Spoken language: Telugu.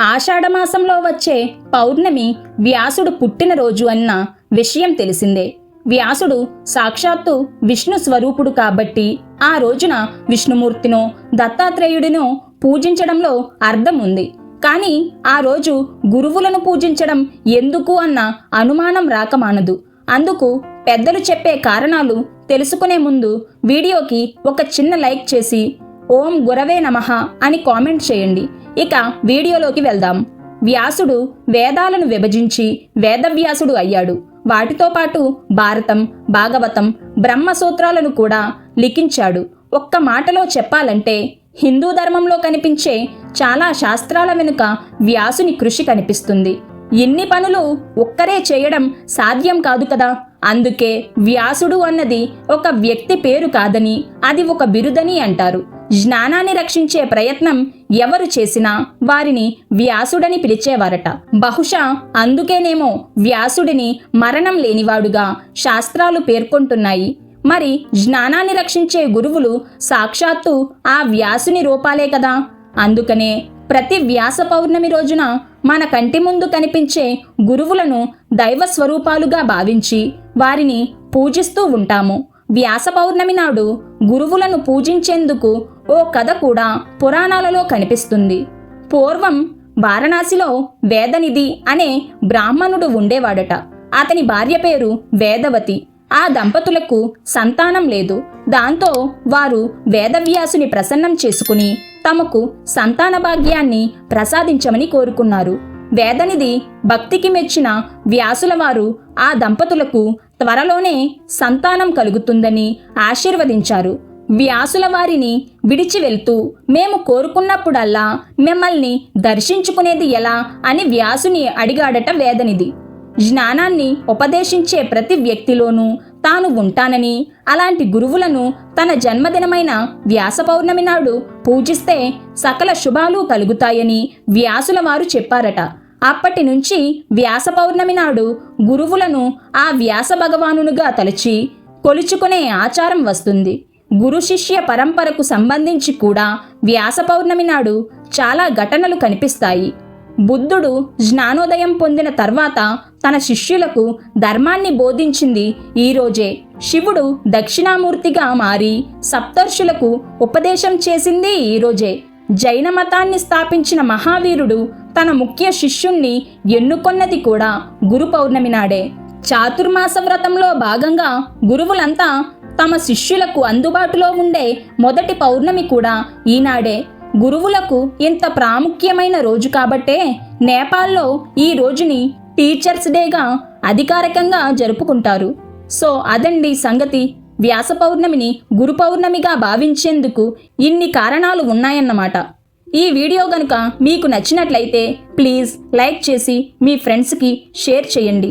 ఆషాఢమాసంలో వచ్చే పౌర్ణమి వ్యాసుడు పుట్టినరోజు అన్న విషయం తెలిసిందే. వ్యాసుడు సాక్షాత్తు విష్ణు స్వరూపుడు కాబట్టి ఆ రోజున విష్ణుమూర్తినో దత్తాత్రేయుడినో పూజించడంలో అర్థం ఉంది కానీ ఆ రోజు గురువులను పూజించడం ఎందుకు అన్న అనుమానం రాకమానదు అందుకు పెద్దలు చెప్పే కారణాలు తెలుసుకునే ముందు వీడియోకి ఒక చిన్న లైక్ చేసి ఓం గురవే నమః అని కామెంట్ చేయండి. ఇక వీడియోలోకి వెళ్దాం. వ్యాసుడు వేదాలను విభజించి వేదవ్యాసుడు అయ్యాడు. వాటితో పాటు భారతం భాగవతం బ్రహ్మసూత్రాలను కూడా లిఖించాడు. ఒక్క మాటలో చెప్పాలంటే హిందూ ధర్మంలో కనిపించే చాలా శాస్త్రాల వెనుక వ్యాసుని కృషి కనిపిస్తుంది. ఇన్ని పనులు ఒక్కరే చేయడం సాధ్యం కాదు కదా? అందుకే వ్యాసుడు అన్నది ఒక వ్యక్తి పేరు కాదని అది ఒక బిరుదని అంటారు. జ్ఞానాన్ని రక్షించే ప్రయత్నం ఎవరు చేసినా వారిని వ్యాసుడని పిలిచేవారట. బహుశా అందుకేనేమో వ్యాసుడిని మరణం లేనివాడుగా శాస్త్రాలు పేర్కొంటున్నాయి. మరి జ్ఞానాన్ని రక్షించే గురువులు సాక్షాత్తు ఆ వ్యాసుని రూపాలే కదా. అందుకనే ప్రతి వ్యాస పౌర్ణమి రోజున మన కంటి ముందు కనిపించే గురువులను దైవ స్వరూపాలుగా భావించి వారిని పూజిస్తూ ఉంటాము. వ్యాస పౌర్ణమి నాడు గురువులను పూజించేందుకు ఓ కథ కూడా పురాణాలలో కనిపిస్తుంది. పూర్వం వారణాసిలో వేదనిధి అనే బ్రాహ్మణుడు ఉండేవాడట. అతని భార్య పేరు వేదవతి. ఆ దంపతులకు సంతానం లేదు. దాంతో వారు వేదవ్యాసుని ప్రసన్నం చేసుకుని తమకు సంతాన భాగ్యాన్ని ప్రసాదించమని కోరుకున్నారు. వేదనిధి భక్తికి మెచ్చిన వ్యాసుల వారు ఆ దంపతులకు త్వరలోనే సంతానం కలుగుతుందని ఆశీర్వదించారు. వ్యాసుల వారిని విడిచి వెళ్తూ మేము కోరుకున్నప్పుడల్లా మిమ్మల్ని దర్శించుకునేది ఎలా అని వ్యాసుని అడిగాడట వేదనిది జ్ఞానాన్ని ఉపదేశించే ప్రతి వ్యక్తిలోనూ తాను ఉంటానని అలాంటి గురువులను తన జన్మదినమైన వ్యాస పౌర్ణమి నాడు పూజిస్తే సకల శుభాలు కలుగుతాయని వ్యాసుల వారు చెప్పారట. అప్పటి నుంచి వ్యాస పౌర్ణమి నాడు గురువులను ఆ వ్యాస భగవానునుగా తలచి కొలుచుకునే ఆచారం వస్తుంది. గురు శిష్య పరంపరకు సంబంధించి కూడా వ్యాస పౌర్ణమి నాడు చాలా ఘటనలు కనిపిస్తాయి. బుద్ధుడు జ్ఞానోదయం పొందిన తర్వాత తన శిష్యులకు ధర్మాన్ని బోధించింది ఈ రోజే. శివుడు దక్షిణామూర్తిగా మారి సప్తర్షులకు ఉపదేశం చేసింది ఈ రోజే. జైన మతాన్ని స్థాపించిన మహావీరుడు తన ముఖ్య శిష్యుణ్ణి ఎన్నుకొన్నది కూడా గురు పౌర్ణమి నాడే. చాతుర్మాస వ్రతంలో భాగంగా గురువులంతా తమ శిష్యులకు అందుబాటులో ఉండే మొదటి పౌర్ణమి కూడా ఈనాడే. గురువులకు ఇంత ప్రాముఖ్యమైన రోజు కాబట్టే నేపాల్లో ఈ రోజుని టీచర్స్ డేగా అధికారికంగా జరుపుకుంటారు. సో అదండి సంగతి. వ్యాస పౌర్ణమిని గురు పౌర్ణమిగా భావించేందుకు ఇన్ని కారణాలు ఉన్నాయన్నమాట. ఈ వీడియో గనుక మీకు నచ్చినట్లయితే ప్లీజ్ లైక్ చేసి మీ ఫ్రెండ్స్కి షేర్ చేయండి.